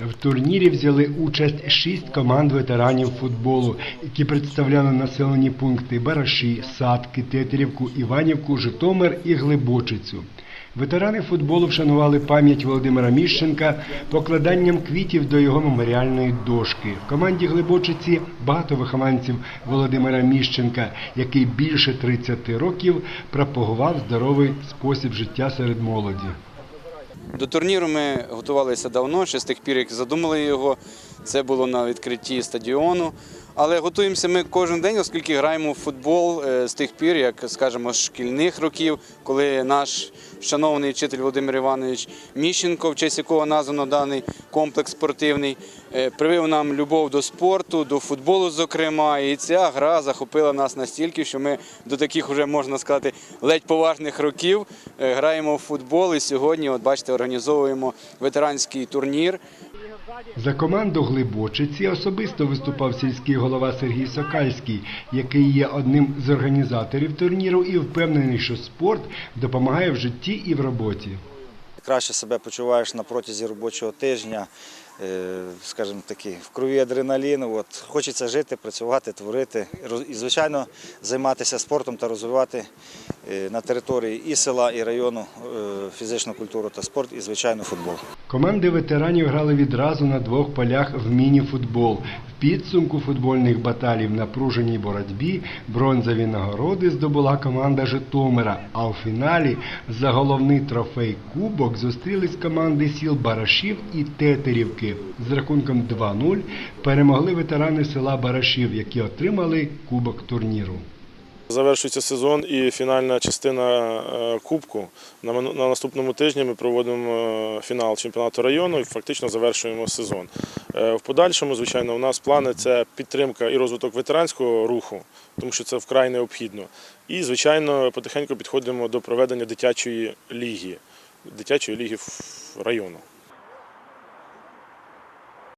В турнірі взяли участь шість команд ветеранів футболу, які представляли населені пункти Бараші, Садки, Тетерівку, Іванівку, Житомир і Глибочицю. Ветерани футболу вшанували пам'ять Володимира Міщенка покладанням квітів до його меморіальної дошки. В команді Глибочиці багато вихованців Володимира Міщенка, який більше 30 років пропагував здоровий спосіб життя серед молоді. До турніру ми готувалися давно, ще з тих пір, як задумали його. Це було на відкритті стадіону. Але готуємося ми кожен день, оскільки граємо в футбол е, з тих пір, як скажімо, з шкільних років, коли наш шановний вчитель Володимир Іванович Міщенко, в честь якого названо даний комплекс спортивний, е, привив нам любов до спорту, до футболу, зокрема. І ця гра захопила нас настільки, що ми до таких вже можна сказати ледь поважних років е, граємо в футбол. І сьогодні, от бачите, організовуємо ветеранський турнір. За команду Глибочиці особисто виступав сільський голова Сергій Сокальський, який є одним з організаторів турніру і впевнений, що спорт допомагає в житті і в роботі. краще себе почуваєш на протязі робочого тижня, скажімо таки, в крові адреналін. От. Хочеться жити, працювати, творити і, звичайно, займатися спортом та розвивати е, на території і села, і району е, фізичну культуру та спорт, і, звичайно, футбол. Команди ветеранів грали відразу на двох полях в міні-футбол. В підсумку футбольних баталій в напруженій боротьбі бронзові нагороди здобула команда Житомира. А у фіналі за головний трофей Кубок зустрілись команди сіл Барашів і Тетерівки. З рахунком 2-0 перемогли ветерани села Барашів, які отримали кубок турніру. Завершується сезон і фінальна частина е, кубку. На наступному тижні ми проводимо е, фінал чемпіонату району і фактично завершуємо сезон. Е, В подальшому, звичайно, у нас плани це підтримка і розвиток ветеранського руху, тому що це вкрай необхідно. І, звичайно, потихеньку підходимо до проведення дитячої ліги, дитячої ліги району.